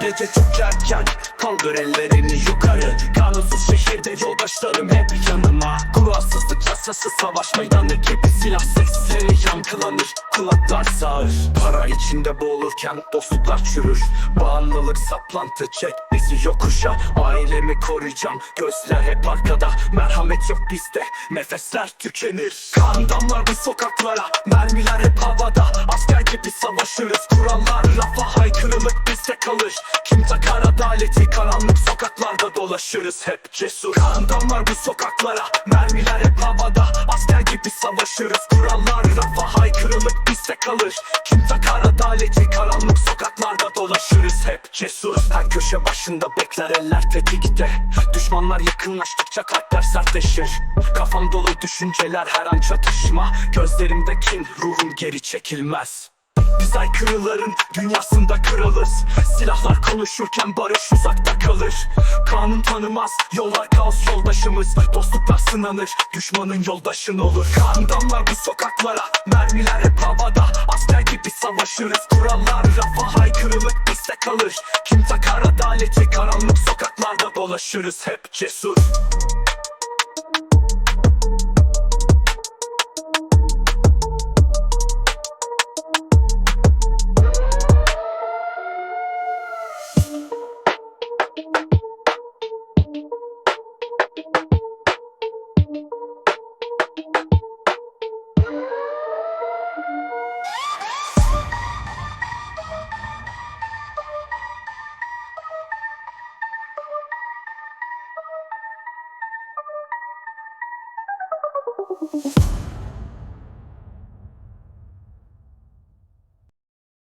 Gece çok erken kaldır ellerini yukarı. Kanunsuz şehirde yoldaşlarım hep yanıma. Kuralsızlık yasası savaş meydanı gibi Silah sesleri yankılanır. Kulaklar sağır Para içinde boğulurken dostluklar çürür. Bağımlılık saplantı bizi yokuşa Ailemi koruyacağım. Gözler hep arkada Merhamet yok bizde. Nefesler tükenir. Kan damlar bu sokaklara mermiler hep havada. Asker gibi savaşırız kurallar lafa haykırılık bizde kalır. Kim takar adaleti karanlık sokaklarda dolaşırız. Hep cesur. Kan damlar bu sokaklara mermiler hep havada. Asker gibi savaşırız kurallar lafa haykırılık bizde kalır Kim takar adaleti karanlık sokaklarda dolaşırız hep. Cesur Her köşe başında bekler eller tetikte. Düşmanlar yakınlaştıkça kalpler sertleşir. Kafam dolu düşünceler her an çatışma. Gözlerimde kin ruhum geri çekilmez. Biz aykırıların dünyasında kralız. Silahlar konuşurken barış uzakta kalır. Kanun tanımaz yollar kaos yoldaşımız. Dostluklar sınanır düşmanın yoldaşın olur. Kan damlar bu sokaklara mermiler hep savaşırız kurallar rafa haykırılık bizde kalır. Kim takar adaleti karanlık sokaklarda dolaşırız. Hep cesur